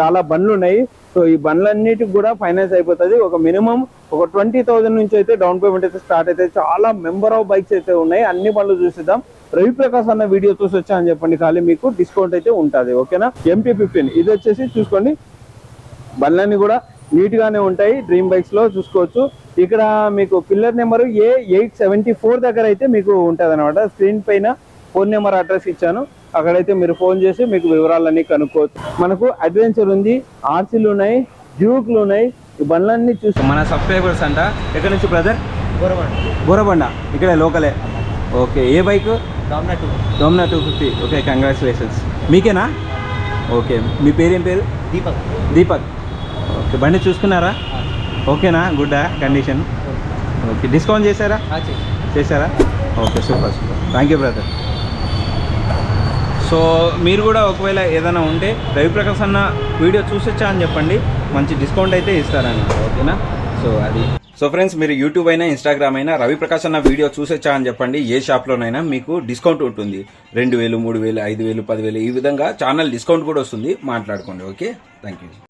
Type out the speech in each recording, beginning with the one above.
చాలా బండ్లు ఉన్నాయి సో ఈ బండ్లన్నిటికి కూడా ఫైనాన్స్ అయిపోతుంది. ఒక మినిమం ఒక ట్వంటీ థౌసండ్ నుంచి అయితే డౌన్ పేమెంట్ అయితే స్టార్ట్ అయితే చాలా మెంబర్ ఆఫ్ బైక్స్ అయితే ఉన్నాయి. అన్ని బండ్లు చూసిద్దాం. రవి ప్రకాశ్ అన్న వీడియో చూసి వచ్చా అని చెప్పండి ఖాళీ మీకు డిస్కౌంట్ అయితే ఉంటుంది. ఓకేనా? ఎంపీ ఫిఫ్టీన్ ఇది వచ్చేసి చూసుకోండి. బండ్లన్నీ కూడా నీట్ గానే ఉంటాయి. డ్రీమ్ బైక్స్లో చూసుకోవచ్చు. ఇక్కడ మీకు pillar number A eight seventy four దగ్గర అయితే మీకు ఉంటుంది అనమాట స్క్రీన్ పైన ఫోన్ నెంబర్ అడ్రస్ ఇచ్చాను. అక్కడైతే మీరు ఫోన్ చేసి మీకు వివరాలన్నీ కనుక్కోవచ్చు. మనకు అడ్వెంచర్ ఉంది ఆర్సీలు ఉన్నాయి డ్యూక్లు ఉన్నాయి ఈ బండ్లన్నీ చూసి మన సబ్స్క్రైబర్స్ అంట. ఎక్కడి నుంచి బ్రదర్ బోరబండ. ఇక్కడే లోకలే. Okay A bike? డోమ్నా two fifty. Okay congratulations మీకేనా? ఓకే మీ పేరేం పేరు? దీపక్. దీపక్. ఓకే బండి చూసుకున్నారా? ఓకేనా గుడ్డా కండిషన్ ఓకే. డిస్కౌంట్ చేశారా? చేశారా? Okay super super thank you brother so మీరు కూడా ఒకవేళ ఏదైనా ఉంటే రవిప్రకాశ్ అన్న వీడియో చూసొచ్చా అని చెప్పండి. మంచి డిస్కౌంట్ అయితే ఇస్తారని. ఓకేనా? సో అది. సో ఫ్రెండ్స్ మీరు యూట్యూబ్ అయినా ఇన్స్టాగ్రామ్ అయినా రవిప్రకాశ్ అన్న వీడియో చూసొచ్చా అని చెప్పండి. ఏ షాప్లోనైనా మీకు డిస్కౌంట్ ఉంటుంది. రెండు వేలు మూడు వేలు ఐదు వేలు పదివేలు ఈ విధంగా ఛానల్ డిస్కౌంట్ కూడా వస్తుంది. మాట్లాడుకోండి okay? Thank you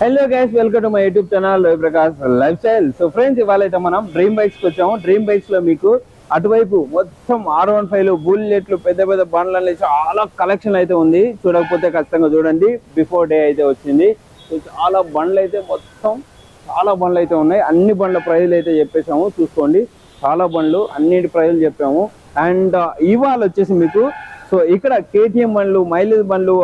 hello guys welcome to my YouTube channel Prakash lifestyle so friends ఇవాళ అయితే మనం డ్రీమ్ బైక్స్కి వచ్చాము. డ్రీమ్ బైక్స్లో మీకు అటువైపు మొత్తం ఆర్ వన్ ఫైవ్ బుల్లెట్లు పెద్ద పెద్ద బండ్లు చాలా కలెక్షన్ అయితే ఉంది. చూడకపోతే ఖచ్చితంగా చూడండి. బిఫోర్ డే అయితే వచ్చింది. సో చాలా బండ్లు అయితే మొత్తం చాలా బండ్లు అయితే ఉన్నాయి. అన్ని బండ్ల ప్రైజులు అయితే చెప్పేసాము చూసుకోండి. చాలా బండ్లు అన్నిటి ప్రైజులు చెప్పాము. అండ్ uh, ఇవాళ వచ్చేసి మీకు సో ఇక్కడ కేటీఎం బండ్లు మైలేజ్ బండ్లు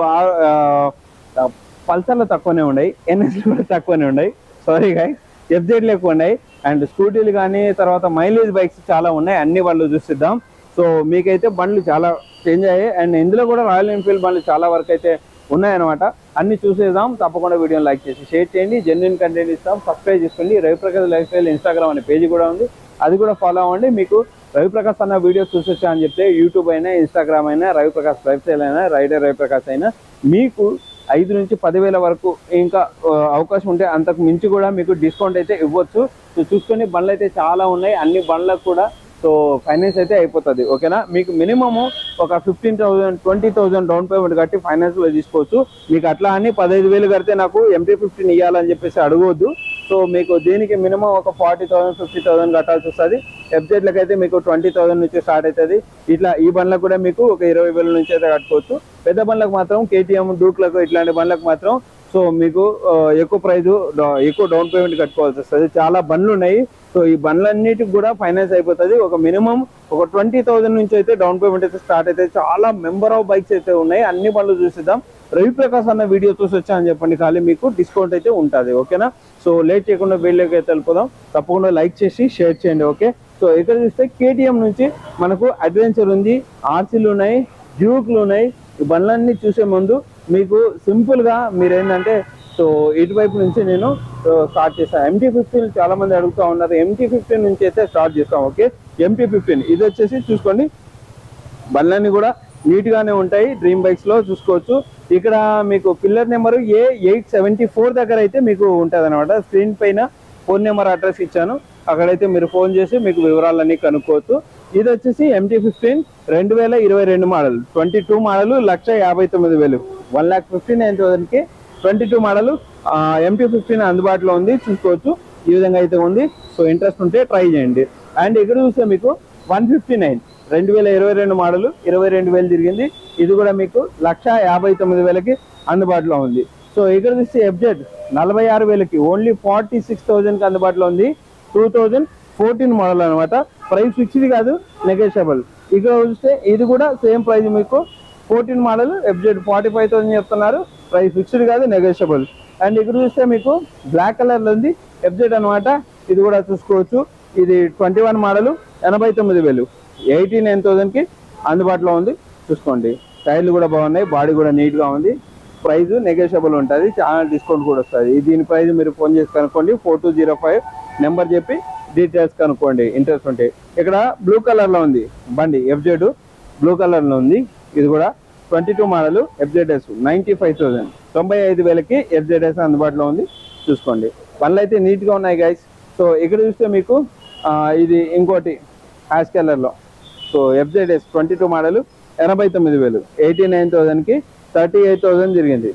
పల్సర్లు తక్కువనే ఉన్నాయి ఎన్ఎస్ కూడా తక్కువనే ఉన్నాయి. సారీ గాయ ఎఫ్జెడ్లు ఎక్కువ ఉన్నాయి. అండ్ స్కూటీలు కానీ తర్వాత మైలేజ్ బైక్స్ చాలా ఉన్నాయి. అన్ని బండ్లు చూసిద్దాం. సో మీకైతే బండ్లు చాలా చేంజ్ అయ్యాయి. అండ్ ఇందులో కూడా రాయల్ ఎన్ఫీల్డ్ బండ్లు చాలా వరకు అయితే ఉన్నాయన్నమాట. అన్ని చూసేద్దాం. తప్పకుండా వీడియోని లైక్ చేసి షేర్ చేయండి. జెన్యున్ కంటెంట్ ఇస్తాం. సబ్స్క్రైబ్ చేసుకోండి. రవిప్రకాశ్ లైఫ్ స్టైల్ ఇన్స్టాగ్రామ్ అనే పేజీ కూడా ఉంది. అది కూడా ఫాలో అవ్వండి. మీకు రవిప్రకాశ్ అన్న వీడియోస్ చూసొచ్చా అని చెప్తే యూట్యూబ్ అయినా ఇన్స్టాగ్రామ్ అయినా రవిప్రకాష్ లైఫ్ స్టైల్ అయినా రైడర్ రవిప్రకాశ్ అయినా మీకు ఐదు నుంచి పదివేల వరకు ఇంకా అవకాశం ఉంటే అంతకు మించి కూడా మీకు డిస్కౌంట్ అయితే ఇవ్వచ్చు. సో చూసుకొని బండ్లు అయితే చాలా ఉన్నాయి. అన్ని బండ్లకు కూడా సో ఫైనాన్స్ అయితే అయిపోతుంది ఓకేనా? మీకు మినిమము ఒక fifteen thousand twenty thousand down payment కట్టి ఫైనాన్స్లో తీసుకోవచ్చు. మీకు అట్లా అని పదహైదు వేలు కడితే నాకు ఎంటీ ఫిఫ్టీన్ ఇవ్వాలని చెప్పేసి అడగవద్దు సో మీకు దీనికి మినిమం ఒక ఫార్టీ థౌసండ్ ఫిఫ్టీ థౌసండ్ కట్టాల్సి వస్తుంది. వెబ్సైట్లకు అయితే మీకు ట్వంటీ థౌసండ్ నుంచి స్టార్ట్ అవుతుంది ఇట్లా ఈ బండ్లకు కూడా మీకు ఒక ఇరవై వేల నుంచి అయితే కట్టుకోవచ్చు. పెద్ద బండ్లకు మాత్రం కేటీఎం డూక్లకు ఇట్లాంటి బండ్లకు మాత్రం సో మీకు ఎక్కువ ప్రైజ్ ఎక్కువ డౌన్ పేమెంట్ కట్టుకోవాల్సి వస్తుంది. చాలా బండ్లు ఉన్నాయి సో ఈ బండ్లన్నిటికి కూడా ఫైనాన్స్ అయిపోతుంది. ఒక మినిమం ఒక ట్వంటీ థౌసండ్ నుంచి అయితే డౌన్ పేమెంట్ అయితే స్టార్ట్ అయితే చాలా మెంబర్ ఆఫ్ బైక్స్ అయితే ఉన్నాయి. అన్ని బండ్లు చూసిద్దాం. రవి ప్రకాష్ అన్న వీడియో చూసి వచ్చా అని చెప్పండి ఖాళీ మీకు. డిస్కౌంట్ అయితే ఉంటుంది. ఓకేనా? సో లేట్ చేయకుండా వీడియోకి అయితే వెళ్ళిపోదాం. తప్పకుండా లైక్ చేసి షేర్ చేయండి. ఓకే? సో ఇక్కడ చూస్తే కేటీఎం నుంచి మనకు అడ్వెంచర్ ఉంది. ఆర్సీలు ఉన్నాయి. డ్యూక్లు ఉన్నాయి. ఈ బండ్లన్నీ చూసే ముందు మీకు సింపుల్గా మీరు ఏంటంటే సో ఇటువైపు నుంచి నేను స్టార్ట్ చేస్తాను ఎంటీ ఫిఫ్టీన్ చాలా మంది అడుగుతూ ఉన్నారు. ఎంటీ ఫిఫ్టీన్ నుంచి అయితే స్టార్ట్ చేస్తాం ఓకే? ఎంటీ ఫిఫ్టీన్ ఇది వచ్చేసి చూసుకోండి. బండ్లన్నీ కూడా నీట్ గానే ఉంటాయి. డ్రీమ్ బైక్స్లో చూసుకోవచ్చు. ఇక్కడ మీకు pillar number A eight seventy four దగ్గర అయితే మీకు ఉంటుంది అనమాట స్క్రీన్ పైన ఫోన్ నెంబర్ అడ్రస్ ఇచ్చాను. అక్కడైతే మీరు ఫోన్ చేసి మీకు వివరాలన్నీ కనుక్కోవచ్చు. ఇది వచ్చేసి ఎంటీ ఫిఫ్టీన్ రెండు వేల ఇరవై రెండు మోడల్. ట్వంటీ టూ మోడల్ లక్ష యాభై తొమ్మిది వేలు. One lakh fifty nine థౌసండ్కి twenty two model MP fifteen అందుబాటులో ఉంది చూసుకోవచ్చు. ఈ విధంగా అయితే ఉంది. సో ఇంట్రెస్ట్ ఉంటే ట్రై చేయండి. అండ్ ఇక్కడ చూస్తే మీకు వన్ ఫిఫ్టీ నైన్ రెండు వేల ఇరవై రెండు మోడల్ ఇరవై రెండు వేలు తిరిగింది. ఇది కూడా మీకు లక్ష యాభై తొమ్మిది వేలకి అందుబాటులో ఉంది. సో ఇక్కడ చూస్తే ఎఫ్జెడ్ నలభై ఆరు వేలకి ఓన్లీ ఫార్టీ సిక్స్ థౌజండ్కి అందుబాటులో ఉంది. టూ థౌజండ్ ఫోర్టీన్ మోడల్ అనమాట ప్రైస్ ఫిక్స్డ్ కాదు నెగోషియబుల్. ఇక్కడ చూస్తే ఇది కూడా సేమ్ ప్రైస్ మీకు fourteen model FZ forty five thousand చెప్తున్నారు. ప్రైస్ ఫిక్స్డ్ కాదు నెగోషియబుల్ అండ్ ఇక్కడ చూస్తే మీకు బ్లాక్ కలర్లో ఉంది ఎఫ్జెడ్ అనమాట ఇది కూడా చూసుకోవచ్చు. ఇది ట్వంటీ వన్ మోడల్ ఎనభై తొమ్మిది వేలు. ఎయిటీ నైన్ థౌసండ్కి అందుబాటులో ఉంది. చూసుకోండి. టైర్లు కూడా బాగున్నాయి బాడీ కూడా నీట్గా ఉంది. ప్రైస్ నెగోషియబుల్ ఉంటుంది. చాలా డిస్కౌంట్ కూడా వస్తుంది. దీని ప్రైస్ మీరు ఫోన్ చేసి కనుక్కోండి. Four two zero five number చెప్పి డీటెయిల్స్ కనుక్కోండి. ఇంట్రెస్ట్ ఉంటే. ఇక్కడ బ్లూ కలర్లో ఉంది. బండి ఎఫ్జెడ్ బ్లూ కలర్లో ఉంది. ఇది కూడా twenty two model FZS ninety five thousand. తొంభై ఐదు వేలకి ఎఫ్జెడ్ఎస్ అందుబాటులో ఉంది. చూసుకోండి. పనులు అయితే నీట్గా ఉన్నాయి గైస్ సో ఇక్కడ చూస్తే మీకు ఇది ఇంకోటి హ్యాష్ కలర్లో. So FZS twenty two model ఎనభై తొమ్మిది వేలు. ఎయిటీ నైన్ థౌసండ్కి థర్టీ ఎయిట్ థౌసండ్ జరిగింది.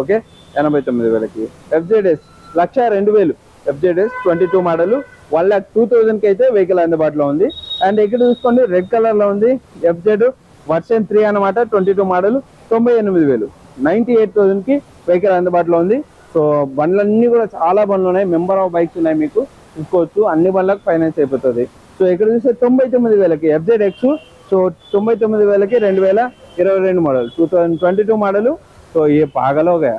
ఓకే? ఎనభై తొమ్మిది వేలకి. ఎఫ్జెడ్ఎస్ లక్ష రెండు వేలు. FZS twenty two model one lakh two థౌసండ్కి అయితే వెహికల్ అందుబాటులో ఉంది. అండ్ ఇక్కడ చూసుకోండి రెడ్ కలర్లో ఉంది ఎఫ్జెడ్ వర్షన్ త్రీ అనమాట ట్వంటీ టూ మోడల్ తొంభై ఎనిమిది వేలు. నైన్టీ ఎయిట్ థౌసండ్కి వెహికల్ అందుబాటులో ఉంది. సో బండ్లన్నీ కూడా చాలా బండ్లు ఉన్నాయి. మెంబర్ ఆఫ్ బైక్స్ ఉన్నాయి మీకు. తీసుకోవచ్చు అన్ని బండ్లకు ఫైనాన్స్ అయిపోతుంది. సో ఇక్కడ చూస్తే తొంభై తొమ్మిది వేలకి ఎఫ్జెడ్ ఎక్స్ సో తొంభై తొమ్మిది వేలకి రెండు వేల ఇరవై రెండు model. Two thousand twenty two model. So ఏ పాగలో గయా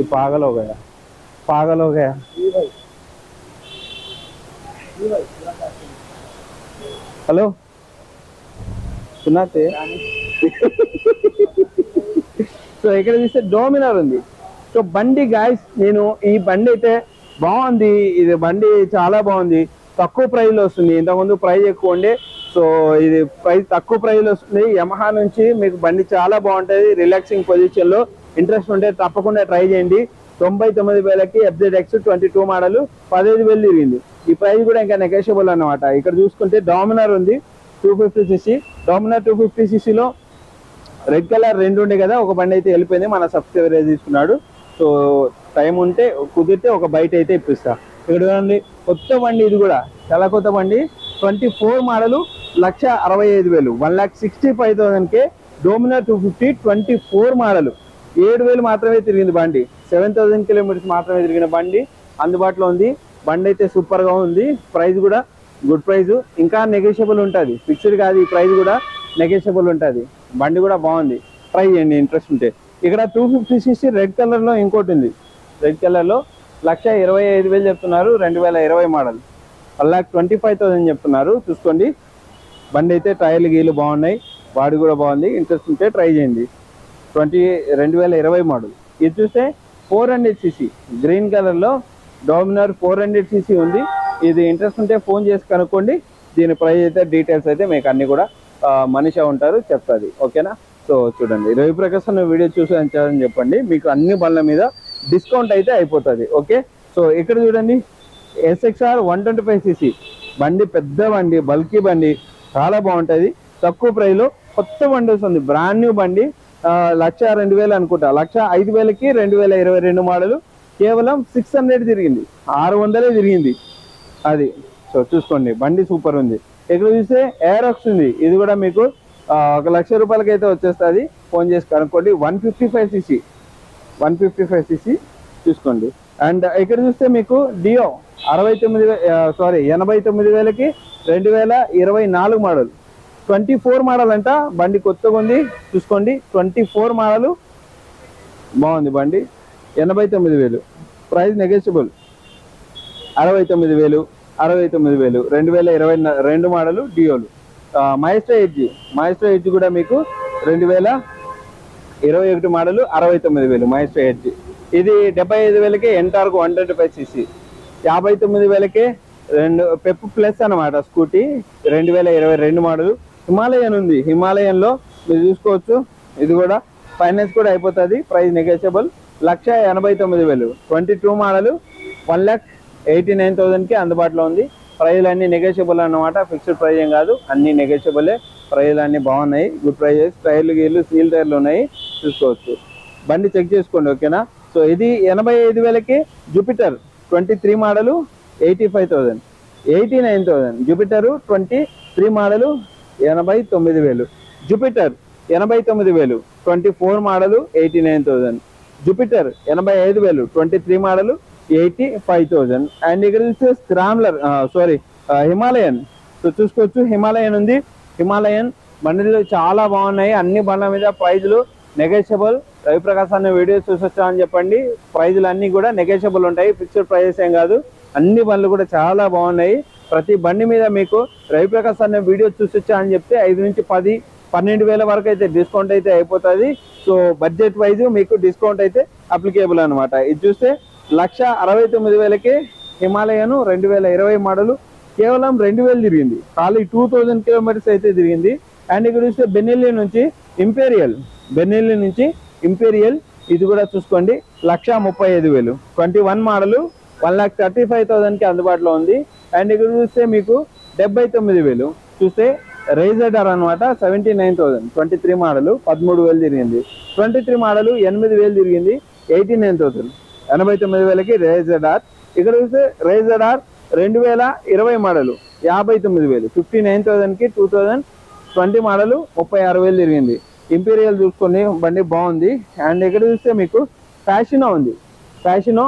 ఈ పాగలో గయా పాగలో గయా హలో? సునాతే సో ఇక్కడ చూస్తే డోమినార్ ఉంది. సో బండి గాయస్ నేను ఈ బండి అయితే బాగుంది. ఇది బండి చాలా బాగుంది. తక్కువ ప్రైజ్లో వస్తుంది. ఇంతకుముందు ప్రైజ్ ఎక్కువ ఉండే. సో ఇది ప్రైస్ తక్కువ ప్రైజ్లో వస్తుంది. యమహా నుంచి మీకు బండి చాలా బాగుంటది. రిలాక్సింగ్ పొజిషన్లో ఇంట్రెస్ట్ ఉంటే తప్పకుండా ట్రై చేయండి. తొంభై తొమ్మిది వేలకి FZ X twenty two model పదహైదు వేలు తిరిగింది. ఈ ప్రైస్ కూడా ఇంకా నెగోషియబుల్ అనమాట ఇక్కడ చూసుకుంటే డామినర్ ఉంది. Two fifty CC Dominar two fifty సిసిలో red colour రెండు ఉండే కదా ఒక బండి అయితే వెళ్ళిపోయింది మన సబ్స్క్రైబర్ తీసుకున్నాడు. సో టైం ఉంటే కుదిరితే ఒక బయట అయితే ఇప్పిస్తా. ఇక్కడ చూడండి కొత్త బండి ఇది కూడా. చాలా కొత్త బండి. ట్వంటీ ఫోర్ మోడలు లక్ష అరవై ఐదు వేలు. One lakh sixty five థౌసండ్కే Dominar two fifty twenty four model ఏడు వేలు మాత్రమే తిరిగింది బండి. సెవెన్ థౌసండ్ కిలోమీటర్స్ మాత్రమే తిరిగిన బండి. అందుబాటులో ఉంది. బండి అయితే సూపర్గా ఉంది. ప్రైస్ కూడా గుడ్ ప్రైస్ ఇంకా నెగోషియబుల్ ఉంటుంది. ఫిక్స్డ్ కాదు ఈ ప్రైస్ కూడా నెగోషియబుల్ ఉంటుంది. బండి కూడా బాగుంది. ట్రై చేయండి ఇంట్రెస్ట్ ఉంటే. ఇక్కడ టూ ఫిఫ్టీ సిసి రెడ్ కలర్లో ఇంకోటి ఉంది. రెడ్ కలర్లో లక్ష ఇరవై ఐదు వేలు చెప్తున్నారు. రెండు వేల ఇరవై model one lakh twenty five thousand చెప్తున్నారు. చూసుకోండి. బండి అయితే టైర్లు గీలు బాగున్నాయి. బాడీ కూడా బాగుంది. ఇంట్రెస్ట్ ఉంటే ట్రై చేయండి. ట్వంటీ రెండు వేల ఇరవై మోడల్ ఇది చూస్తే ఫోర్ హండ్రెడ్ సీసీ గ్రీన్ కలర్లో డోమినార్ ఫోర్ హండ్రెడ్ సీసీ ఉంది. ఇది ఇంట్రెస్ట్ ఉంటే ఫోన్ చేసి కనుక్కోండి. దీని ప్రైస్ అయితే డీటెయిల్స్ అయితే మీకు అన్ని కూడా మనిషి ఉంటారు చెప్తుంది. ఓకేనా? సో చూడండి. రవి ప్రకాశ్ వీడియో చూసి అని చెప్పండి. మీకు అన్ని బండ్ల మీద డిస్కౌంట్ అయితే అయిపోతుంది. ఓకే? సో ఇక్కడ చూడండి. SXR one twenty five CC బండి పెద్ద బండి బల్కీ బండి చాలా బాగుంటుంది. తక్కువ ప్రైజ్లో కొత్త బండి వస్తుంది. బ్రాండ్ న్యూ బండి. లక్ష రెండు వేలు అనుకుంటా. లక్ష ఐదు వేలకి రెండు వేల ఇరవై రెండు మోడలు కేవలం సిక్స్ హండ్రెడ్ తిరిగింది. ఆరు వందలే తిరిగింది. అది. సో చూసుకోండి బండి సూపర్ ఉంది. ఇక్కడ చూస్తే ఏరాక్స్ ఉంది. ఇది కూడా మీకు ఒక లక్ష రూపాయలకి అయితే వచ్చేస్తుంది. ఫోన్ చేసి కనుక్కోండి. One fifty five CC. One fifty five CC చూసుకోండి. అండ్ ఇక్కడ చూస్తే మీకు డియో అరవై తొమ్మిది సారీ ఎనభై తొమ్మిది వేలకి రెండు వేల ఇరవై నాలుగు మోడల్ ట్వంటీ ఫోర్ మోడల్ అంట. బండి కొత్తగా ఉంది. చూసుకోండి. ట్వంటీ ఫోర్ మోడల్ బాగుంది బండి. ఎనభై తొమ్మిది వేలు. ప్రైస్ నెగోషియబుల్ అరవై తొమ్మిది వేలు అరవై తొమ్మిది వేలు రెండు వేల ఇరవై రెండు మోడలు డియోలు. మైస్ట్రో ఎడ్జ్ మైస్ట్రో ఎడ్జ్ కూడా మీకు రెండు వేల ఇరవై ఒకటి మోడలు అరవై తొమ్మిది వేలు మైస్ట్రో హెచ్ ఇది డెబ్బై ఐదు వేలకే Ntorq one twenty five CC యాభై తొమ్మిది వేలకే రెండు పెప్ ప్లస్ అన్నమాట స్కూటీ రెండు వేల ఇరవై రెండు మోడల్. హిమాలయన్ ఉంది. హిమాలయన్లో మీరు చూసుకోవచ్చు. ఇది కూడా ఫైనాన్స్ కూడా అయిపోతుంది. Price negotiable. లక్ష ఎనభై తొమ్మిది వేలు twenty two model one lakh eighty nine థౌసండ్కి అందుబాటులో ఉంది. ప్రైజ్లు అన్ని నెగోషియబుల్ అన్నమాట. ఫిక్స్డ్ ప్రైజ్ ఏం కాదు. అన్ని నెగోషియబులే ప్రైజ్లు అన్నీ బాగున్నాయి. గుడ్ ప్రైజెస్ టైర్లు గీర్లు సీల్ టైర్లు ఉన్నాయి. చూసుకోవచ్చు. బండి చెక్ చేసుకోండి ఓకేనా సో ఇది ఎనభై ఐదు వేలకి Jupiter twenty three model eighty five thousand eighty nine thousand Jupiter twenty three model ఎనభై తొమ్మిది వేలు. జూపిటర్ ఎనభై తొమ్మిది వేలు. Twenty four model eighty nine thousand Jupiter ఎనభై ఐదు వేలు. Twenty three model eighty five thousand. And ఇక్కడ చూస్తే స్క్రామ్లర్ సారీ హిమాలయన్. సో చూసుకోవచ్చు హిమాలయన్ ఉంది. హిమాలయన్ బండిలు చాలా బాగున్నాయి. అన్ని బండ్ల మీద ప్రైజులు నెగోషియబుల్ రవిప్రకాశ్ అన్న వీడియోస్ చూసొచ్చా అని చెప్పండి. ప్రైజులు అన్నీ కూడా నెగోషియబుల్ ఉంటాయి. ఫిక్స్డ్ ప్రైజెస్ ఏం కాదు. అన్ని బండ్లు కూడా చాలా బాగున్నాయి. ప్రతి బండి మీద మీకు రవిప్రకాశ్ అన్న వీడియో చూసొచ్చా అని చెప్తే ఐదు నుంచి పది పన్నెండు వేల వరకు అయితే డిస్కౌంట్ అయితే అయిపోతుంది. సో బడ్జెట్ వైజ్ మీకు డిస్కౌంట్ అయితే అప్లికేబుల్ అనమాట ఇది చూస్తే లక్ష అరవై తొమ్మిది వేలకే హిమాలయను రెండు వేల ఇరవై మోడలు. కేవలం రెండు వేలు తిరిగింది. ఖాళీ టూ థౌజండ్ కిలోమీటర్స్ అయితే తిరిగింది. అండ్ ఇక్కడ చూస్తే బెన్నెల్లి నుంచి ఇంపీరియల్ బెన్నెల్లి నుంచి ఇంపీరియల్ ఇది కూడా చూసుకోండి. లక్ష ముప్పై ఐదు వేలు. Twenty one model. One lakh thirty five థౌసండ్కి అందుబాటులో ఉంది. అండ్ ఇక్కడ చూస్తే మీకు డెబ్బై తొమ్మిది వేలు. చూస్తే రైజర్ అనమాట seventy nine thousand. Twenty three model. పదమూడు వేలు తిరిగింది. ట్వంటీ త్రీ మోడలు ఎనిమిది వేలు తిరిగింది. Eighty nine thousand. ఎనభై తొమ్మిది వేలకి రేజర్ ఆర్ ఇక్కడ చూస్తే రేజర్ ఆర్ రెండు వేల ఇరవై మోడలు యాభై తొమ్మిది వేలు. ఫిఫ్టీ నైన్ థౌసండ్కి టూ థౌజండ్ ట్వంటీ మోడలు ముప్పై ఆరు వేలు తిరిగింది. ఇంపీరియల్ చూసుకొని బండి బాగుంది. అండ్ ఇక్కడ చూస్తే మీకు ఫ్యాషనో ఉంది. ఫ్యాషనో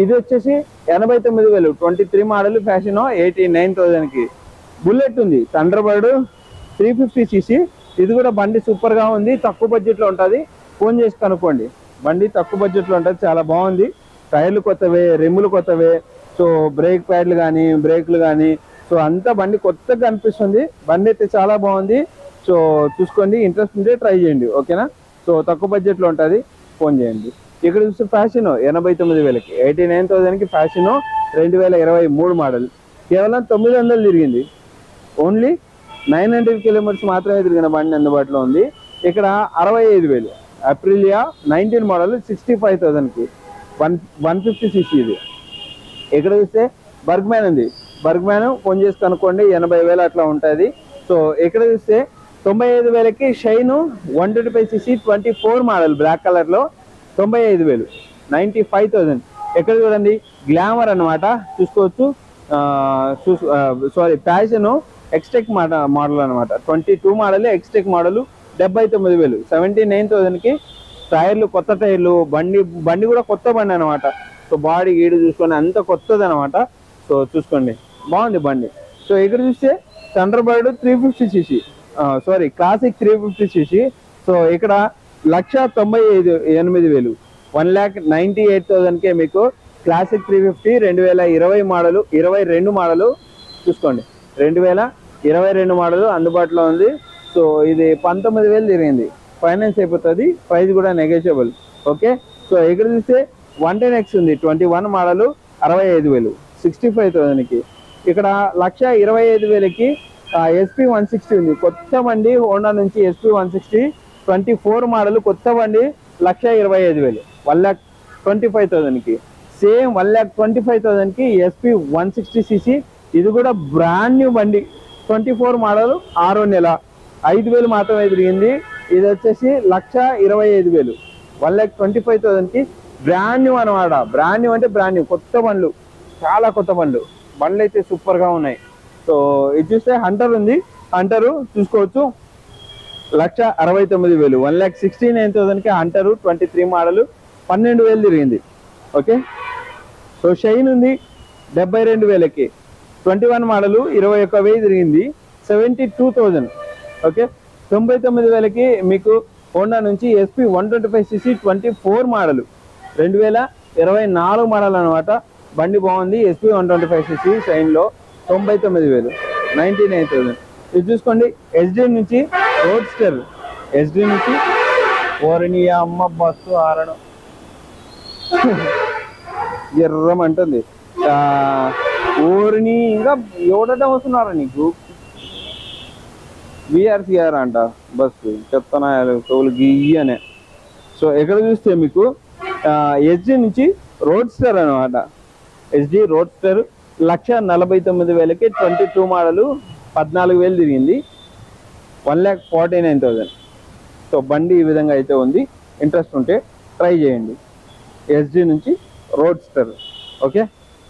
ఇది వచ్చేసి ఎనభై తొమ్మిది వేలు. ట్వంటీ త్రీ మోడల్ ఫ్యాషనో ఎయిటీ నైన్ థౌజండ్కి బుల్లెట్ ఉంది. Thunderbird three fifty CC ఇది కూడా బండి సూపర్గా ఉంది. తక్కువ బడ్జెట్లో ఉంటుంది. ఫోన్ చేసి కనుక్కోండి. బండి తక్కువ బడ్జెట్లో ఉంటుంది చాలా బాగుంది. టైర్లు కొత్తవే రెమ్ములు కొత్తవే సో బ్రేక్ ప్యాడ్లు కానీ బ్రేక్లు కానీ సో అంతా బండి కొత్తగా కనిపిస్తుంది. బండి అయితే చాలా బాగుంది. సో చూసుకోండి ఇంట్రెస్ట్ ఉంటే ట్రై చేయండి ఓకేనా? సో తక్కువ బడ్జెట్లో ఉంటుంది ఫోన్ చేయండి. ఇక్కడ చూస్తే ఫ్యాషన్ ఎనభై తొమ్మిది వేలకి ఎయిటీ నైన్ థౌసండ్కి ఫ్యాషన్ రెండు వేల ఇరవై మూడు మోడల్ కేవలం తొమ్మిది వందలు తిరిగింది. ఓన్లీ నైన్ హండ్రెడ్ కిలోమీటర్స్ మాత్రమే తిరిగిన బండి అందుబాటులో ఉంది. ఇక్కడ అరవై ఐదు వేలు. Aprilia nineteen model sixty five థౌసండ్కి. One one fifty CC ఇది. ఇక్కడ చూస్తే? బర్గ్మ్యాన్ ఉంది. బర్గ్మ్యాన్ ఫోన్ చేసి కనుక్కోండి ఎనభై వేలు అట్లా ఉంటుంది. సో ఇక్కడ చూస్తే? తొంభై ఐదు వేలకి Shine one twenty five CC twenty four model black కలర్లో తొంభై ఐదు వేలు. నైంటీ ఫైవ్ థౌజండ్ ఎక్కడ చూడండి? గ్లామర్ అన్నమాట. చూసుకోవచ్చు. సారీ ప్యాషన్ ఎక్స్టెక్ మోడల్ అనమాట twenty two model XTec model. డెబ్బై తొమ్మిది వేలు. సెవెంటీ నైన్ థౌజండ్కి టైర్లు కొత్త టైర్లు బండి బండి కూడా కొత్త బండి అనమాట సో బాడీ గీడు చూసుకొని అంత కొత్తది అనమాట సో చూసుకోండి. బాగుంది బండి. సో ఇక్కడ చూస్తే Thunderbird three fifty CC sorry Classic three fifty CC so ఇక్కడ లక్ష తొంభై ఐదు ఎనిమిది వేలు. వన్ ల్యాక్ నైంటీ ఎయిట్ థౌసండ్కే మీకు క్లాసిక్ త్రీ ఫిఫ్టీ రెండు వేల ఇరవై మోడలు ఇరవై రెండు మోడలు. చూసుకోండి. రెండు వేల ఇరవై రెండు మోడలు అందుబాటులో ఉంది. సో ఇది పంతొమ్మిది వేలు తిరిగింది. ఫైనాన్స్ అయిపోతుంది ప్రైస్ కూడా నెగోషియబుల్ ఓకే? సో ఇక్కడ చూస్తే వన్ టెన్ ఎక్స్ ఉంది ట్వంటీ వన్ మోడల్ అరవై ఐదు వేలు సిక్స్టీ ఫైవ్ థౌసండ్కి ఇక్కడ లక్ష ఇరవై ఐదు వేలకి ఎస్పీ వన్ సిక్స్టీ ఉంది. కొత్త బండి హోండా నుంచి SP one sixty twenty four model కొత్త బండి లక్ష ఇరవై ఐదు వేలు one lakh twenty five థౌసండ్కి same one lakh twenty five థౌసండ్కి SP one sixty CC ఇది కూడా బ్రాండ్ న్యూ బండి ట్వంటీ ఫోర్ మోడల్ ఆరో నెల. ఐదు వేలు మాత్రమే తిరిగింది. ఇది వచ్చేసి లక్ష ఇరవై ఐదు వేలు. వన్ ల్యాక్ ట్వంటీ ఫైవ్ థౌసండ్కి బ్రాండ్ న్యూ అనమాట బ్రాండ్ న్యూ అంటే బ్రాండ్ న్యూ కొత్త బండ్లు. చాలా కొత్త బండ్లు. బండ్లు అయితే సూపర్గా ఉన్నాయి. సో ఇది చూస్తే హంటర్ ఉంది. హంటరు చూసుకోవచ్చు. లక్ష అరవై తొమ్మిది వేలు. వన్ ల్యాక్ సిక్స్టీ నైన్ థౌసండ్కి హంటరు ట్వంటీ త్రీ మోడల్ పన్నెండు వేలు తిరిగింది. ఓకే సో షైన్ ఉంది. డెబ్బై రెండు వేలకి. ట్వంటీ వన్ మోడలు ఇరవై ఒక్క వెయ్యి తిరిగింది. Seventy two thousand okay? తొంభై తొమ్మిది వేలకి మీకు హోండా నుంచి SP one twenty five CC twenty four model. రెండు వేల ఇరవై నాలుగు మోడల్ అనమాట బండి బాగుంది. SP one twenty five CC షైన్లో తొంభై తొమ్మిది వేలు. Ninety nine thousand. ఇది చూసుకోండి. ఎస్డి నుంచి రోడ్ స్టర్ ఎస్డి నుంచి ఓరిని అమ్మ బస్సు ఆరడం ఎర్రమంటుంది. ఆ, ఊరిని ఇంకా ఎవడటం వస్తున్నారా నీకు? విఆర్సీఆర్ అంట బస్సు చెత్తనాయాలు కవులు గియ్యనే సో ఎక్కడ చూస్తే మీకు ఎస్జి నుంచి రోడ్ స్టార్ అనమాట ఎస్జి రోడ్ స్టార్ లక్ష నలభై తొమ్మిది వేలకి ట్వంటీ టూ మోడలు పద్నాలుగు వేలు తిరిగింది. One lakh forty nine thousand. So బండి ఈ విధంగా అయితే ఉంది. ఇంట్రెస్ట్ ఉంటే ట్రై చేయండి. ఎస్జి నుంచి road star. Okay?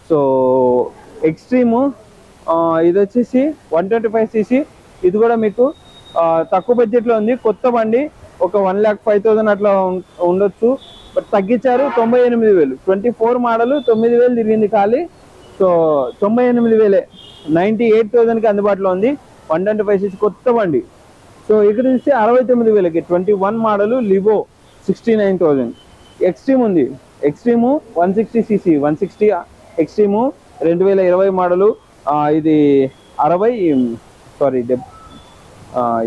So Xtreme ఇది వచ్చేసి వన్ ట్వంటీ ఫైవ్ సీసీ ఇది కూడా మీకు తక్కువ బడ్జెట్లో ఉంది. కొత్త బండి ఒక వన్ ల్యాక్ ఫైవ్ థౌసండ్ అట్లా ఉండొచ్చు. బట్ తగ్గించారు తొంభై ఎనిమిది వేలు. ట్వంటీ ఫోర్ మోడల్ తొమ్మిది వేలు తిరిగింది ఖాళీ. సో తొంభై ఎనిమిది వేలే. నైంటీ ఎయిట్ థౌసండ్కి అందుబాటులో ఉంది. వన్ ట్వంటీ ఫైవ్ సిక్స్ కొత్త బండి. సో ఇక్కడ చూస్తే అరవై తొమ్మిది వేలకి twenty one model Livo sixty nine thousand Xtreme ఉంది. Xtreme one sixty CC one sixty Xtreme రెండు వేల ఇరవై మోడలు ఇది అరవై సారీ డెబ్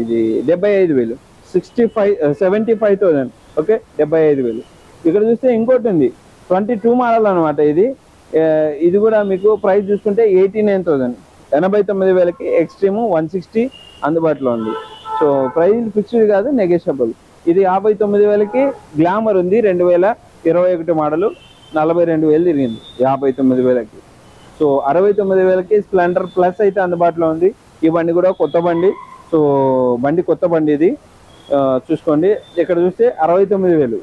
ఇది డెబ్బై ఐదు వేలు. Sixty five seventy five thousand okay? డెబ్బై ఐదు వేలు. ఇక్కడ చూస్తే ఇంకోటి ఉంది. ట్వంటీ టూ మోడల్ అనమాట ఇది. ఇది కూడా మీకు ప్రైస్ చూసుకుంటే ఎయిటీ నైన్ థౌజండ్ ఎనభై తొమ్మిది వేలకి ఎక్స్ట్రీమ్ వన్ సిక్స్టీ అందుబాటులో ఉంది. సో ప్రైస్ ఫిక్స్డ్ కాదు నెగోషియబుల్ ఇది యాభై తొమ్మిది వేలకి గ్లామర్ ఉంది. రెండు వేల ఇరవై ఒకటి మోడలు నలభై రెండు వేలు తిరిగింది యాభై తొమ్మిది వేలకి. సో అరవై తొమ్మిది వేలకి స్ప్లెండర్ ప్లస్ అయితే అందుబాటులో ఉంది. ఈ బండి కూడా కొత్త బండి. సో బండి కొత్త బండి ఇది. చూసుకోండి. ఇక్కడ చూస్తే అరవై తొమ్మిది వేలు.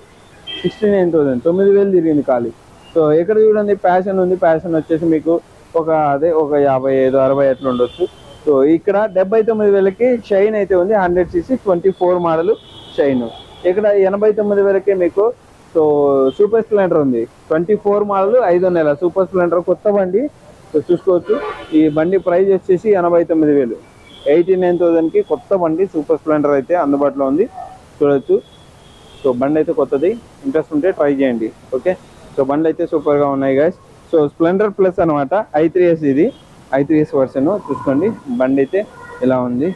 Sixty nine thousand. తొమ్మిది వేలు తిరిగింది ఖాళీ. సో ఇక్కడ చూడండి ప్యాషన్ ఉంది. ప్యాషన్ వచ్చేసి మీకు ఒక అదే ఒక యాభై ఐదు అరవై అట్లా ఉండొచ్చు. సో ఇక్కడ డెబ్బై తొమ్మిది వేలకి షైన్ అయితే ఉంది. Hundred CC twenty four model shine. ఇక్కడ ఎనభై తొమ్మిది వేలకి మీకు సో సూపర్ స్ప్లెండర్ ఉంది. ట్వంటీ ఫోర్ మోడల్ ఐదో నెల సూపర్ స్ప్లెండర్ కొత్త బండి. సో చూసుకోవచ్చు. ఈ బండి ప్రైజ్ వచ్చేసి ఎనభై తొమ్మిది వేలు. ఎయిటీ నైన్ థౌసండ్కి కొత్త బండి సూపర్ స్ప్లెండర్ అయితే అందుబాటులో ఉంది. చూడవచ్చు సో బండి అయితే కొత్తది. ఇంట్రెస్ట్ ఉంటే ట్రై చేయండి. ఓకే? సో బండ్లు అయితే సూపర్గా ఉన్నాయి గాయస్ సో స్ప్లెండర్ ప్లస్ అనమాట ఐ త్రీ ఎస్ ఇది. ఐ త్రీ ఎస్ వర్షన్ చూసుకోండి. బండి అయితే ఇలా ఉంది.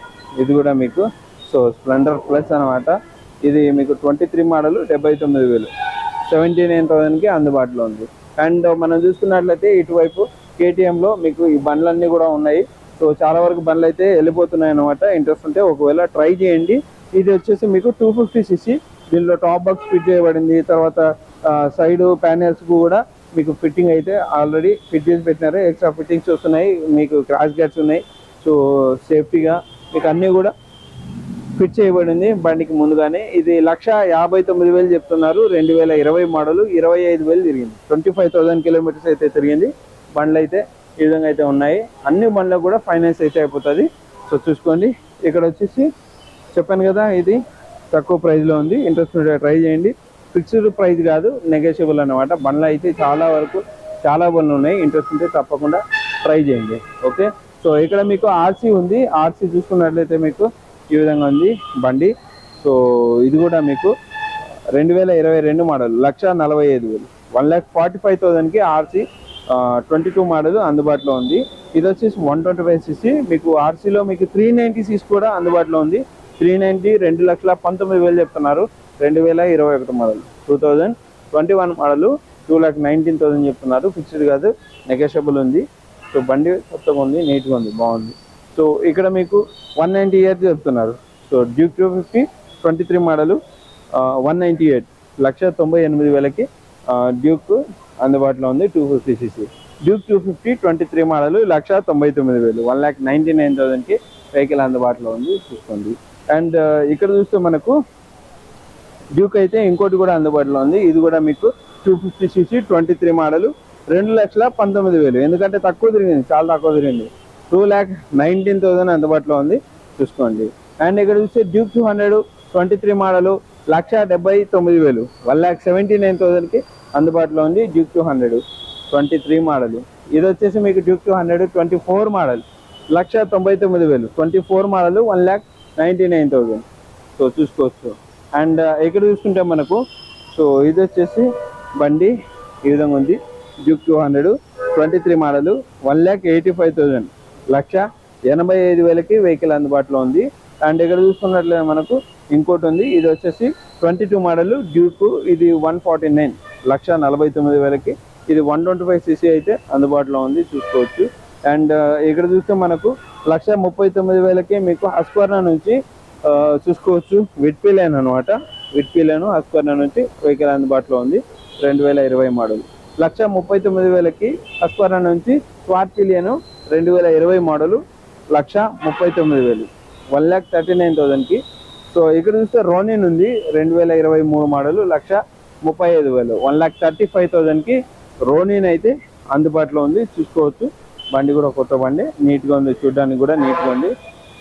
ఇది కూడా మీకు. సో స్ప్లెండర్ ప్లస్ అనమాట ఇది మీకు ట్వంటీ త్రీ మోడల్ డెబ్బై తొమ్మిది వేలు. సెవెంటీ నైన్ థౌజండ్కి అందుబాటులో ఉంది. అండ్ మనం చూసుకున్నట్లయితే ఇటువైపు కేటీఎంలో మీకు ఈ బండ్లన్నీ కూడా ఉన్నాయి. సో చాలా వరకు బండ్లు అయితే వెళ్ళిపోతున్నాయి అనమాట ఇంట్రెస్ట్ ఉంటే ఒకవేళ ట్రై చేయండి. ఇది వచ్చేసి మీకు టూ ఫిఫ్టీ సిసి దీనిలో టాప్ బాక్స్ ఫిట్ చేయబడింది. తర్వాత సైడ్ ప్యానెల్స్ కూడా మీకు ఫిట్టింగ్ అయితే ఆల్రెడీ ఫిట్ చేసి పెట్టినారు. ఎక్స్ట్రా ఫిట్టింగ్స్ వస్తున్నాయి. మీకు క్రాష్ గేట్స్ ఉన్నాయి. సో సేఫ్టీగా మీకు అన్నీ కూడా ఫిట్ చేయబడింది బండికి ముందుగానే. ఇది లక్ష యాభై తొమ్మిది వేలు చెప్తున్నారు. రెండు వేల ఇరవై మోడల్ ఇరవై ఐదు వేలు తిరిగింది. ట్వంటీ ఫైవ్ థౌసండ్ కిలోమీటర్స్ అయితే తిరిగింది. బండ్లు అయితే ఈ విధంగా అయితే ఉన్నాయి. అన్ని బండ్లకు కూడా ఫైనాన్స్ అయితే అయిపోతుంది. సో చూసుకోండి ఇక్కడ వచ్చేసి చెప్పాను కదా ఇది తక్కువ ప్రైస్లో ఉంది. ఇంట్రెస్ట్ ఉంటే ట్రై చేయండి. ఫిక్స్డ్ ప్రైస్ కాదు నెగోషియబుల్ అనమాట బండ్లు అయితే చాలా వరకు చాలా బండ్లు ఉన్నాయి. ఇంట్రెస్ట్ ఉంటే తప్పకుండా ట్రై చేయండి. ఓకే సో ఇక్కడ మీకు ఆర్సీ ఉంది. ఆర్సీ చూసుకున్నట్లయితే మీకు ఈ విధంగా ఉంది బండి. సో ఇది కూడా మీకు రెండు వేల ఇరవై రెండు మోడల్ లక్ష నలభై ఐదు వేలు. వన్ ల్యాక్ ఫార్టీ ఫైవ్ థౌసండ్కి ఆర్సీ ట్వంటీ టూ మోడల్ అందుబాటులో ఉంది. ఇది వచ్చేసి వన్ ట్వంటీ ఫైవ్ సీసీ. మీకు ఆర్సీలో మీకు త్రీ నైంటీ సీసీ కూడా అందుబాటులో ఉంది. త్రీ నైంటీ రెండు లక్షల పంతొమ్మిది వేలు చెప్తున్నారు. రెండు వేల ఇరవై ఒకటి model. Two thousand twenty one model. Two lakh nineteen thousand చెప్తున్నారు. ఫిక్స్డ్ కాదు. నెగోషియబుల్ ఉంది. సో బండి కొత్తగా ఉంది. నీట్గా ఉంది. బాగుంది. సో ఇక్కడ మీకు వన్ నైంటీ ఎయిట్ చెప్తున్నారు. So Duke two fifty twenty three model. One ninety eight. లక్ష తొంభై ఎనిమిది వేలకి డ్యూక్ అందుబాటులో ఉంది two fifty CC Duke two fifty twenty three model లక్ష తొంభై తొమ్మిది వేలు. వన్ ల్యాక్ నైంటీ నైన్ థౌసండ్కి వెహికల్ అందుబాటులో ఉంది చూసుకోండి. అండ్ uh, ఇక్కడ చూస్తే మనకు డ్యూక్ అయితే ఇంకోటి కూడా అందుబాటులో ఉంది. ఇది కూడా మీకు two fifty CC twenty three model రెండు లక్షల పంతొమ్మిది వేలు. ఎందుకంటే తక్కువ తిరిగింది చాలా తక్కువ తిరిగింది. టూ ల్యాక్ నైన్టీన్ థౌసండ్ అందుబాటులో ఉంది చూసుకోండి. అండ్ ఇక్కడ చూస్తే Duke two hundred twenty three model లక్ష డెబ్బై తొమ్మిది వేలు. వన్ ల్యాక్ సెవెంటీ నైన్ థౌసండ్కి అందుబాటులో ఉంది Duke two hundred twenty three model ఇది వచ్చేసి మీకు Duke two hundred twenty four model లక్ష తొంభై తొమ్మిది వేలు. Twenty four model one lakh ninety nine thousand so చూసుకోవచ్చు అండ్ ఇక్కడ uh, చూసుకుంటే మనకు సో ఇది వచ్చేసి బండి ఈ విధంగా ఉంది. Duke two hundred twenty three model one lakh eighty five thousand లక్ష ఎనభై ఐదు వేలకి వెహికల్ అందుబాటులో ఉంది. అండ్ ఇక్కడ చూసుకున్నట్లయితే మనకు ఇంకోటి ఉంది. ఇది వచ్చేసి ట్వంటీ టూ మోడల్ డ్యూక్ ఇది వన్ ఫార్టీ నైన్ లక్ష నలభై తొమ్మిది వేలకి. ఇది వన్ ట్వంటీ ఫైవ్ సీసీ అయితే అందుబాటులో ఉంది చూసుకోవచ్చు. అండ్ ఇక్కడ చూస్తే మనకు లక్ష ముప్పై తొమ్మిది వేలకి మీకు హస్క్వర్నా నుంచి చూసుకోవచ్చు. విట్పీ లైన్ అనమాట విట్పీ లైన్ నుంచి వెహికల్ అందుబాటులో ఉంది. రెండు వేల ఇరవై మోడల్. లక్ష ముప్పై తొమ్మిది వేలకి హస్క్వర్నా నుంచి స్వార్పిలియన్ రెండు వేల ఇరవై మోడలు. లక్ష ముప్పై తొమ్మిది వేలు. వన్ ల్యాక్ థర్టీ నైన్ థౌజండ్కి. సో ఇక్కడ చూస్తే రోనిన్ ఉంది రెండు వేల ఇరవై మూడు మోడలు. లక్ష ముప్పై ఐదు వేలు. వన్ ల్యాక్ థర్టీ ఫైవ్ థౌజండ్కి రోనిన్ అయితే అందుబాటులో ఉంది. చూసుకోవచ్చు. బండి కూడా కొత్త బండి. నీట్గా ఉంది. చూడడానికి కూడా నీట్గా ఉంది.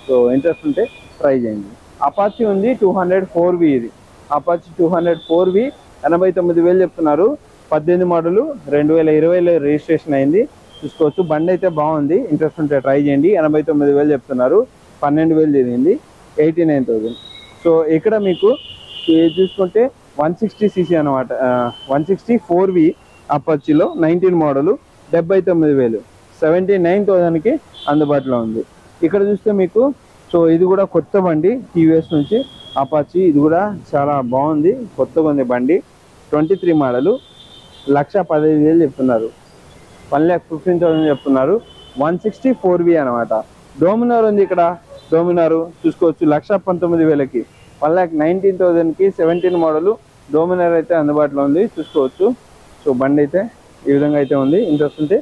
సో ఇంట్రెస్ట్ ఉంటే ట్రై చేయండి. అపాచి ఉంది. టూ హండ్రెడ్ ఫోర్ వి ఇది. Apache two hundred four V ఎనభై తొమ్మిది వేలు చెప్తున్నారు. పద్దెనిమిది మోడలు రెండు వేల ఇరవైలో రిజిస్ట్రేషన్ అయింది. చూసుకోవచ్చు. బండి అయితే బాగుంది. ఇంట్రెస్ట్ ఉంటే ట్రై చేయండి. ఎనభై తొమ్మిది వేలు చెప్తున్నారు. పన్నెండు వేలు జరిగింది ఎయిటీ నైన్ థౌజండ్. సో ఇక్కడ మీకు చూసుకుంటే వన్ సిక్స్టీ సీసీ అనమాట వన్ సిక్స్టీ ఫోర్ వి అపర్చిలో నైన్టీన్ మోడలు డెబ్బై తొమ్మిది వేలు. సెవెంటీ నైన్ థౌజండ్కి అందుబాటులో ఉంది. ఇక్కడ చూస్తే మీకు సో ఇది కూడా కొత్త బండి టీవీఎస్ నుంచి అపాచి ఇది కూడా చాలా బాగుంది కొత్తగా ఉంది బండి. ట్వంటీ త్రీ మోడలు లక్ష పదహైదు వేలు చెప్తున్నారు. వన్ ల్యాక్ ఫిఫ్టీన్ థౌసండ్ చెప్తున్నారు. వన్ సిక్స్టీ ఫోర్ వి అనమాట డోమినార్ ఉంది ఇక్కడ. డోమినార్ చూసుకోవచ్చు లక్ష పంతొమ్మిది వేలకి. వన్ ల్యాక్ నైన్టీన్ థౌసండ్కి సెవెంటీన్ మోడల్ డోమినార్ అయితే అందుబాటులో ఉంది చూసుకోవచ్చు. సో బండి అయితే ఈ విధంగా అయితే ఉంది. ఇంట్రెస్ట్ ఉంటే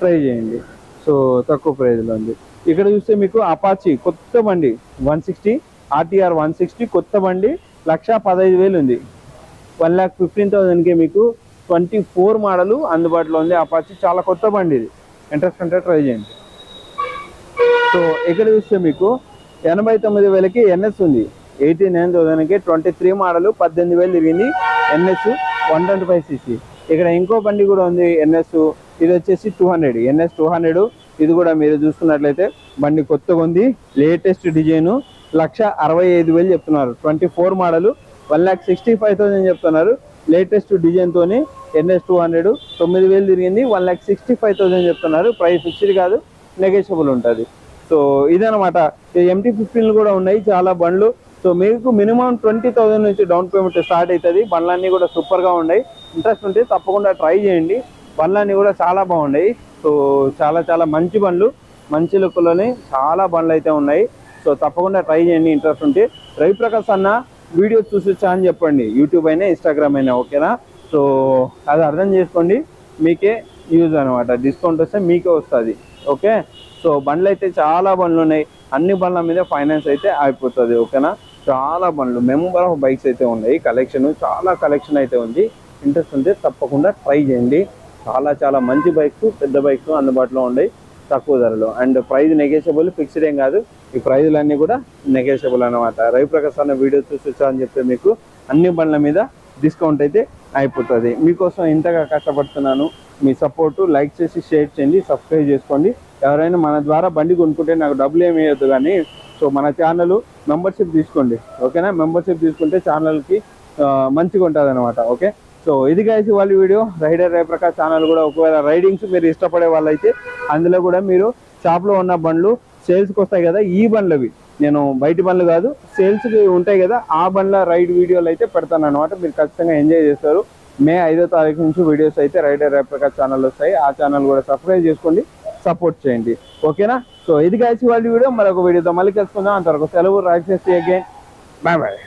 ట్రై చేయండి. సో తక్కువ ప్రైజ్లో ఉంది. ఇక్కడ చూస్తే మీకు అపాచీ కొత్త బండి one sixty RTR one sixty కొత్త బండి లక్ష పదహైదు వేలు ఉంది. వన్ ల్యాక్ ఫిఫ్టీన్ థౌజండ్కే మీకు ట్వంటీ ఫోర్ మోడల్ అందుబాటులో ఉంది అపాచీ చాలా కొత్త బండి ఇది. ఇంట్రెస్ట్ ఉంటే ట్రై చేయండి. సో ఇక్కడ చూస్తే మీకు ఎనభై తొమ్మిది వేలకి ఎన్ఎస్ ఉంది. ఎయిటీ నైన్ థౌసండ్కి ట్వంటీ త్రీ మోడల్ పద్దెనిమిది వేలు తిరిగింది. NS one twenty five CC ఇక్కడ ఇంకో బండి కూడా ఉంది ఎన్ఎస్. ఇది వచ్చేసి two hundred. NS two hundred. ఇది కూడా మీరు చూసుకున్నట్లయితే బండి కొత్తగా ఉంది. Latest design. లక్ష అరవై ఐదు వేలు చెప్తున్నారు. Twenty four model. One lakh sixty five thousand చెప్తున్నారు. లేటెస్ట్ డిజైన్తోని ఎన్ఎస్ టూ హండ్రెడ్. తొమ్మిది వేలు తిరిగింది. One lakh sixty five thousand చెప్తున్నారు. ప్రైస్ ఫిక్స్డ్ కాదు. నెగోషియబుల్ ఉంటుంది. సో ఇదనమాట ఎంటీ ఫిఫ్టీన్లు కూడా ఉన్నాయి. చాలా బండ్లు. సో మీకు మినిమం ట్వంటీ థౌసండ్ నుంచి డౌన్ పేమెంట్ స్టార్ట్ అవుతుంది. బండ్లన్నీ కూడా సూపర్గా ఉన్నాయి. ఇంట్రెస్ట్ ఉంటే తప్పకుండా ట్రై చేయండి. బండ్లన్నీ కూడా చాలా బాగున్నాయి. సో చాలా చాలా మంచి బండ్లు మంచి లుక్లోనే చాలా బండ్లు అయితే ఉన్నాయి. సో తప్పకుండా ట్రై చేయండి. ఇంట్రెస్ట్ ఉంటే రవిప్రకాష్ అన్న వీడియో చూసొచ్చా అని చెప్పండి. యూట్యూబ్ అయినా ఇన్స్టాగ్రామ్ అయినా ఓకేనా సో అది అర్థం చేసుకోండి. మీకే యూజ్ అనమాట డిస్కౌంట్ వస్తే మీకే వస్తుంది. ఓకే సో బండ్లు అయితే చాలా బండ్లు ఉన్నాయి. అన్ని బండ్ల మీద ఫైనాన్స్ అయితే అయిపోతుంది ఓకేనా చాలా బండ్లు. మెంబర్ ఆఫ్ బైక్స్ అయితే ఉన్నాయి. కలెక్షన్ చాలా కలెక్షన్ అయితే ఉంది. ఇంట్రెస్ట్ ఉంటే తప్పకుండా ట్రై చేయండి. చాలా చాలా మంచి బైక్స్ పెద్ద బైక్స్ అందుబాటులో ఉన్నాయి. తక్కువ ధరలో. అండ్ ప్రైజ్ నెగేషియబుల్ ఫిక్స్డ్ ఏం కాదు. ఈ ప్రైజులన్నీ కూడా నెగేషియబుల్ అనమాట రవిప్రకాశ్ అన్న వీడియో చూసి అని చెప్తే మీకు అన్ని బండ్ల మీద డిస్కౌంట్ అయితే అయిపోతుంది. మీకోసం ఇంతగా కష్టపడుతున్నాను. మీ సపోర్టు లైక్ చేసి షేర్ చేయండి సబ్స్క్రైబ్ చేసుకోండి. ఎవరైనా మన ద్వారా బండి కొనుక్కుంటే నాకు డబ్బులు ఏమి వేయద్దు కానీ సో మన ఛానల్ మెంబర్షిప్ తీసుకోండి ఓకేనా? మెంబర్షిప్ తీసుకుంటే ఛానల్కి మంచిగా ఉంటుంది అనమాట ఓకే? సో ఇది కలిసి వాళ్ళ వీడియో రైడర్ రేప్రకాష్ ఛానల్ కూడా ఒకవేళ రైడింగ్స్ మీరు ఇష్టపడే వాళ్ళైతే అందులో కూడా మీరు షాప్లో ఉన్న బండ్లు సేల్స్కి వస్తాయి కదా ఈ బండ్లవి. నేను బయట బండ్లు కాదు సేల్స్కి ఉంటాయి కదా ఆ బండ్ల రైడ్ వీడియోలు అయితే పెడతాను అనమాట మీరు ఖచ్చితంగా ఎంజాయ్ చేస్తారు. మే ఐదో తారీఖు నుంచి వీడియోస్ అయితే రైడర్ రేప్రకాష్ ఛానల్ వస్తాయి. ఆ ఛానల్ కూడా సబ్స్క్రైబ్ చేసుకోండి సపోర్ట్ చేయండి ఓకేనా? సో ఇది కాసి వాళ్ళ వీడియో. మరొక వీడియోతో మళ్ళీ కలుసుకుందాం. అంతవరకు సెలవు. రాజేసి అగైన్ బాయ్ బాయ్